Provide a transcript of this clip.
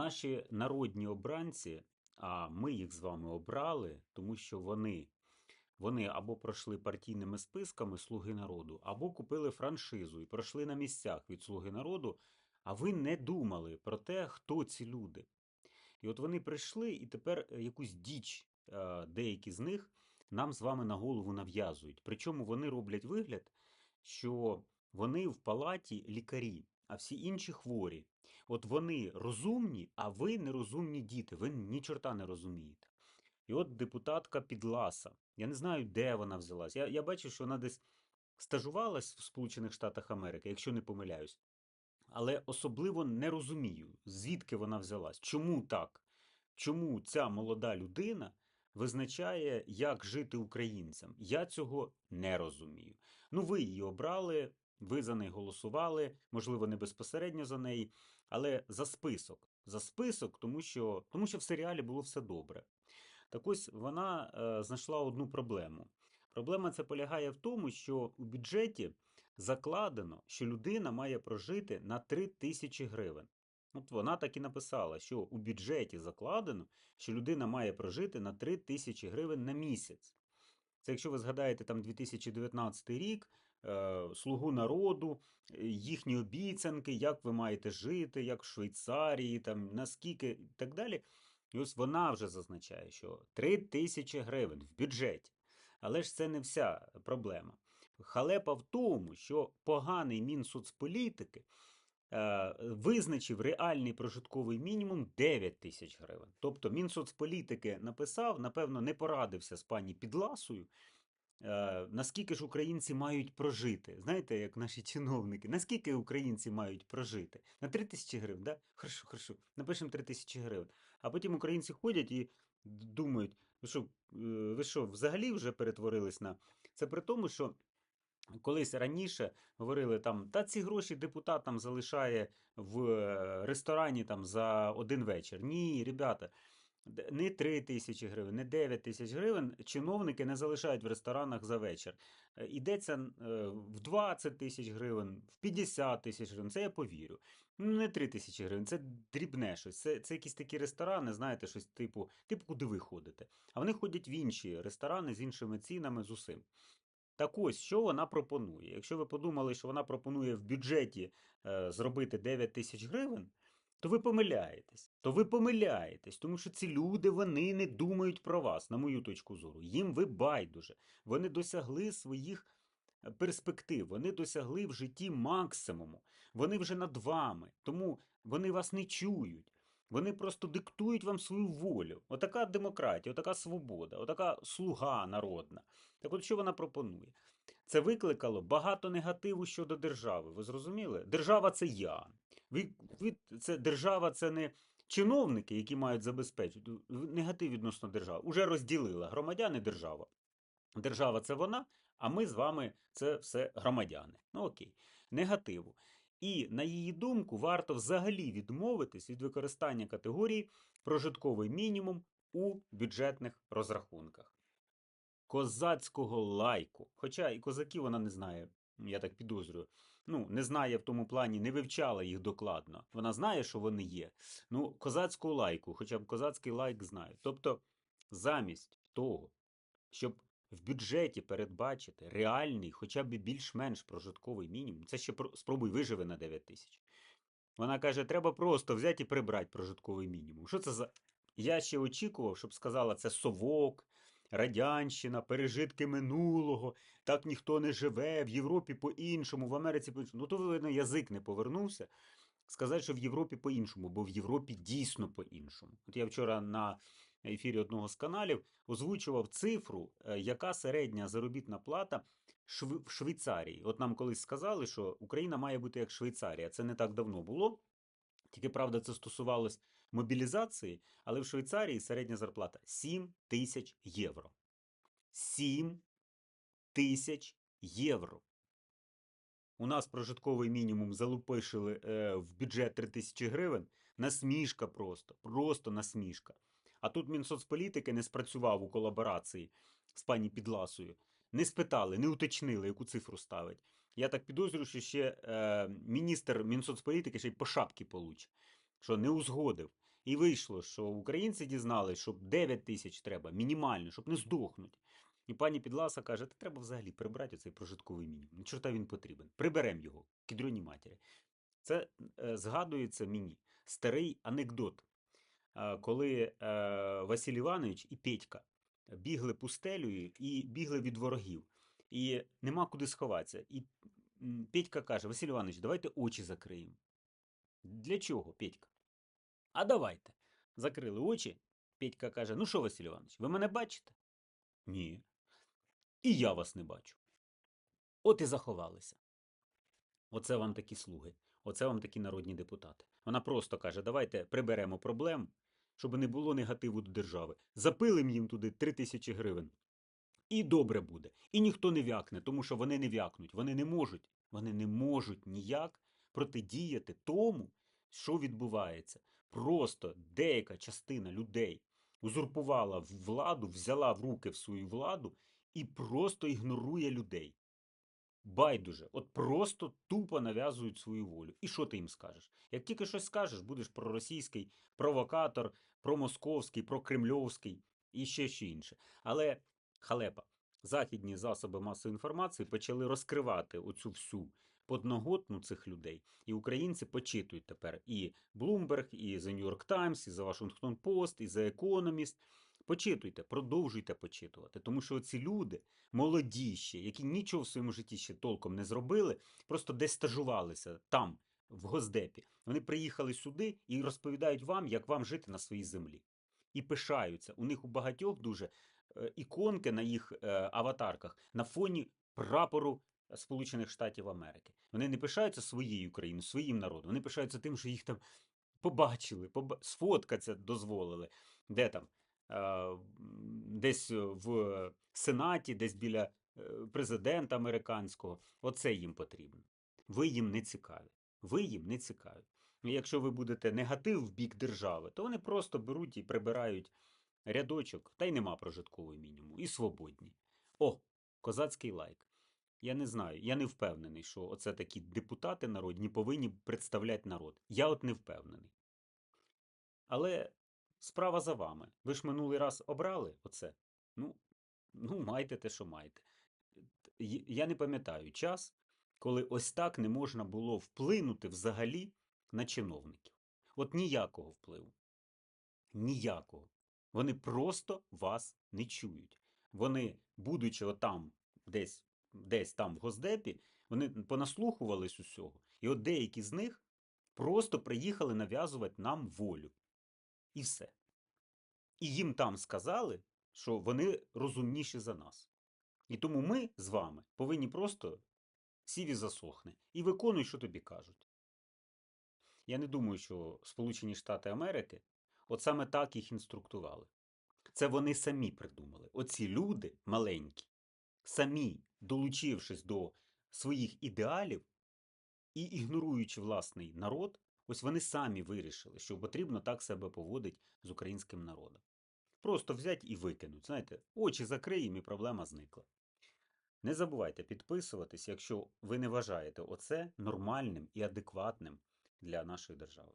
Наші народні обранці, а ми їх з вами обрали, тому що вони, вони або пройшли партійними списками Слуги народу, або купили франшизу і пройшли на місцях від Слуги народу, а ви не думали про те, хто ці люди. І от вони прийшли, і тепер е, якусь діч, е, деякі з них нам з вами на голову нав'язують. Причому вони роблять вигляд, що вони в палаті лікарі, а всі інші хворі. От вони розумні, а ви нерозумні діти, ви ні чорта не розумієте. І от депутатка Підласа. Я не знаю, де вона взялась. Я, я бачу, що вона десь стажувалась в Сполучених Штатах Америки, якщо не помиляюсь. Але особливо не розумію, звідки вона взялась. Чому так? Чому ця молода людина визначає, як жити українцям? Я цього не розумію. Ну, ви її обрали, ви за неї голосували, можливо, не безпосередньо за неї, але за список. За список, тому що, тому що в серіалі було все добре. Так ось вона е, знайшла одну проблему. Проблема це полягає в тому, що у бюджеті закладено, що людина має прожити на 3 тисячі гривень. От вона так і написала, що у бюджеті закладено, що людина має прожити на 3 тисячі гривень на місяць. Це якщо ви згадаєте там 2019 рік, слугу народу, е, їхні обіцянки, як ви маєте жити, як в Швейцарії, там наскільки і так далі. І ось вона вже зазначає, що 3 тисячі гривень в бюджеті. Але ж це не вся проблема. Халепа в тому, що поганий Мінсоцполітики е, визначив реальний прожитковий мінімум 9 тисяч гривень. Тобто Мінсоцполітики написав, напевно, не порадився з пані Підласою, е, наскільки ж українці мають прожити. Знаєте, як наші чиновники, наскільки українці мають прожити? На 3 тисячі гривень, да? Хорошо, хорошо, напишемо 3 тисячі гривень. А потім українці ходять і думають, ви що, е, ви що, взагалі вже перетворились на. Це при тому, що колись раніше говорили там, та ці гроші депутат там залишає в е, ресторані там за один вечір. Ні, ребята, не 3 тисячі гривень, не 9 тисяч гривень чиновники не залишають в ресторанах за вечір. Е, Йдеться е, в 20 тисяч гривень, в 50 тисяч гривень, це я повірю. Ну, не 3 тисячі гривень, це дрібне щось. Це, це якісь такі ресторани, знаєте, щось типу, типу, куди ви ходите. А вони ходять в інші ресторани з іншими цінами, з усім. Так ось, що вона пропонує? Якщо ви подумали, що вона пропонує в бюджеті е, зробити 9 тисяч гривень, то ви помиляєтесь. То ви помиляєтесь, тому що ці люди вони не думають про вас, на мою точку зору. Їм ви байдуже. Вони досягли своїх е, перспектив, вони досягли в житті максимуму. Вони вже над вами, тому вони вас не чують. Вони просто диктують вам свою волю. Отака демократія, отака свобода, отака слуга народна. Так от що вона пропонує? Це викликало багато негативу щодо держави. Ви зрозуміли? Держава це я. Ви, ви, це, держава це не чиновники, які мають забезпечити. Негатив відносно держави. Уже розділила громадяни держава. Держава це вона, а ми з вами це все громадяни. Ну окей. Негативу. І на її думку, варто взагалі відмовитись від використання категорії прожитковий мінімум у бюджетних розрахунках. Козацького лайку. Хоча і козаків вона не знає, я так підозрюю. Ну, не знає в тому плані, не вивчала їх докладно. Вона знає, що вони є. Ну, козацьку лайку, хоча б козацький лайк знає. Тобто, замість того, щоб в бюджеті передбачити реальний, хоча б більш-менш прожитковий мінімум, це ще про- спробуй виживи на 9 тисяч. Вона каже, треба просто взяти і прибрати прожитковий мінімум. Що це за. Я ще очікував, щоб сказала, це совок, радянщина, пережитки минулого, так ніхто не живе, в Європі по-іншому, в Америці по-іншому. Ну, то, видно, язик не повернувся. Сказати, що в Європі по-іншому, бо в Європі дійсно по-іншому. От я вчора на ефірі одного з каналів озвучував цифру, е, яка середня заробітна плата в Швейцарії. От нам колись сказали, що Україна має бути як Швейцарія. Це не так давно було. Тільки правда, це стосувалось мобілізації, але в Швейцарії середня зарплата 7 тисяч євро. 7 тисяч євро. У нас прожитковий мінімум залупишили е, в бюджет 3 тисячі гривень. Насмішка просто, просто насмішка. А тут Мінсоцполітики не спрацював у колаборації з пані Підласою. Не спитали, не уточнили, яку цифру ставить. Я так підозрюю, що ще е, міністр Мінсоцполітики ще й по шапці получить, що не узгодив. І вийшло, що українці дізнались, що 9 тисяч треба мінімально, щоб не здохнути. І пані Підласа каже: та треба взагалі прибрати цей прожитковий мінімум. Чорта він потрібен. Приберемо його, кідрюні матері. Це е, згадується мені старий анекдот, е, коли е, Василь Іванович і Петька бігли пустелею і бігли від ворогів. І нема куди сховатися. І Петька каже: Василь Іванович, давайте очі закриємо. Для чого, Петька? А давайте. Закрили очі. Петька каже: Ну що, Василь Іванович, ви мене бачите? Ні. І я вас не бачу. От і заховалися. Оце вам такі слуги, оце вам такі народні депутати. Вона просто каже: давайте приберемо проблем, щоб не було негативу до держави. Запилим їм туди 3 тисячі гривень. І добре буде. І ніхто не вякне, тому що вони не вякнуть. Вони не можуть. Вони не можуть ніяк протидіяти тому, що відбувається. Просто деяка частина людей узурпувала владу, взяла в руки в свою владу і просто ігнорує людей. Байдуже, от просто тупо нав'язують свою волю. І що ти їм скажеш? Як тільки щось скажеш, будеш проросійський провокатор, промосковський, прокремльовський і ще що інше. Але халепа, західні засоби масової інформації почали розкривати оцю всю подноготну цих людей. І українці почитують тепер і Bloomberg, і The New York Times, і The Washington Post, і The Economist. Почитуйте, продовжуйте почитувати, тому що ці люди молоді ще, які нічого в своєму житті ще толком не зробили, просто десь стажувалися там, в Госдепі. Вони приїхали сюди і розповідають вам, як вам жити на своїй землі. І пишаються. У них у багатьох дуже іконки на їх е, аватарках на фоні прапору Сполучених Штатів Америки. Вони не пишаються своєю країною, своїм народом. Вони пишаються тим, що їх там побачили, поба... сфоткатися дозволили. Де там? Е, Десь в Сенаті, десь біля е, президента американського. Оце їм потрібно. Ви їм не цікаві. Ви їм не цікаві. Якщо ви будете негатив в бік держави, то вони просто беруть і прибирають рядочок, та й нема прожиткового мінімуму, і свободні. О, козацький лайк. Я не знаю, я не впевнений, що оце такі депутати народні повинні представляти народ. Я от не впевнений. Але справа за вами. Ви ж минулий раз обрали оце. Ну, ну майте те, що маєте. Я не пам'ятаю час, коли ось так не можна було вплинути взагалі на чиновників. От ніякого впливу. Ніякого. Вони просто вас не чують. Вони, будучи отам, десь, десь там в Госдепі, вони понаслухувались усього. І от деякі з них просто приїхали нав'язувати нам волю. І все. І їм там сказали, що вони розумніші за нас. І тому ми з вами повинні просто сіві засохне і виконуй, що тобі кажуть. Я не думаю, що Сполучені Штати Америки от саме так їх інструктували. Це вони самі придумали. Оці люди маленькі, самі долучившись до своїх ідеалів і ігноруючи власний народ, ось вони самі вирішили, що потрібно так себе поводити з українським народом. Просто взять і викинуть. Знаєте, очі закриємо і проблема зникла. Не забувайте підписуватись, якщо ви не вважаєте оце нормальним і адекватним для нашої держави.